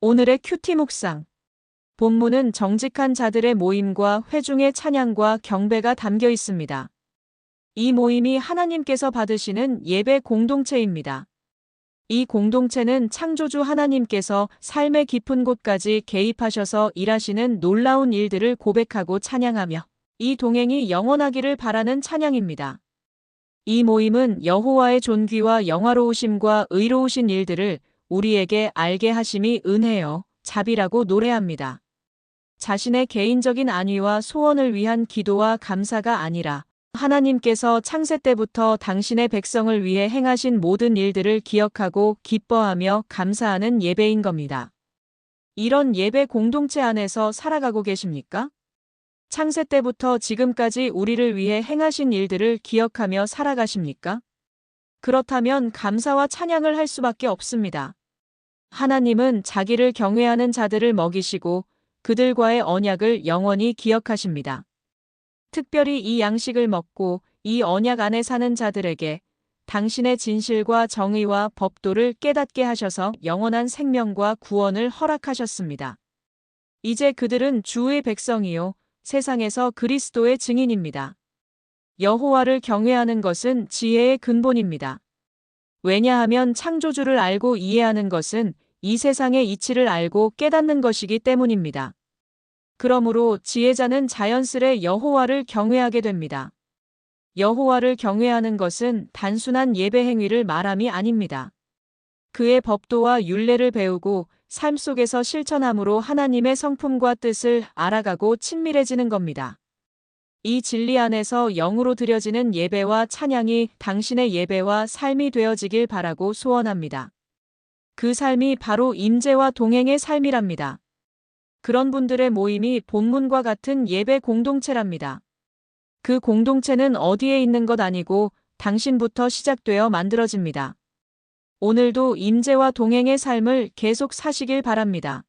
오늘의 큐티 묵상. 본문은 정직한 자들의 모임과 회중의 찬양과 경배가 담겨 있습니다. 이 모임이 하나님께서 받으시는 예배 공동체입니다. 이 공동체는 창조주 하나님께서 삶의 깊은 곳까지 개입하셔서 일하시는 놀라운 일들을 고백하고 찬양하며 이 동행이 영원하기를 바라는 찬양입니다. 이 모임은 여호와의 존귀와 영화로우심과 의로우신 일들을 우리에게 알게 하심이 은혜요, 자비라고 노래합니다. 자신의 개인적인 안위와 소원을 위한 기도와 감사가 아니라 하나님께서 창세 때부터 당신의 백성을 위해 행하신 모든 일들을 기억하고 기뻐하며 감사하는 예배인 겁니다. 이런 예배 공동체 안에서 살아가고 계십니까? 창세 때부터 지금까지 우리를 위해 행하신 일들을 기억하며 살아가십니까? 그렇다면 감사와 찬양을 할 수밖에 없습니다. 하나님은 자기를 경외하는 자들을 먹이시고 그들과의 언약을 영원히 기억하십니다. 특별히 이 양식을 먹고 이 언약 안에 사는 자들에게 당신의 진실과 정의와 법도를 깨닫게 하셔서 영원한 생명과 구원을 허락하셨습니다. 이제 그들은 주의 백성이요 세상에서 그리스도의 증인입니다. 여호와를 경외하는 것은 지혜의 근본입니다. 왜냐하면 창조주를 알고 이해하는 것은 이 세상의 이치를 알고 깨닫는 것이기 때문입니다. 그러므로 지혜자는 자연스레 여호와를 경외하게 됩니다. 여호와를 경외하는 것은 단순한 예배 행위를 말함이 아닙니다. 그의 법도와 율례를 배우고 삶 속에서 실천함으로 하나님의 성품과 뜻을 알아가고 친밀해지는 겁니다. 이 진리 안에서 영으로 드려지는 예배와 찬양이 당신의 예배와 삶이 되어지길 바라고 소원합니다. 그 삶이 바로 임재와 동행의 삶이랍니다. 그런 분들의 모임이 본문과 같은 예배 공동체랍니다. 그 공동체는 어디에 있는 것 아니고 당신부터 시작되어 만들어집니다. 오늘도 임재와 동행의 삶을 계속 사시길 바랍니다.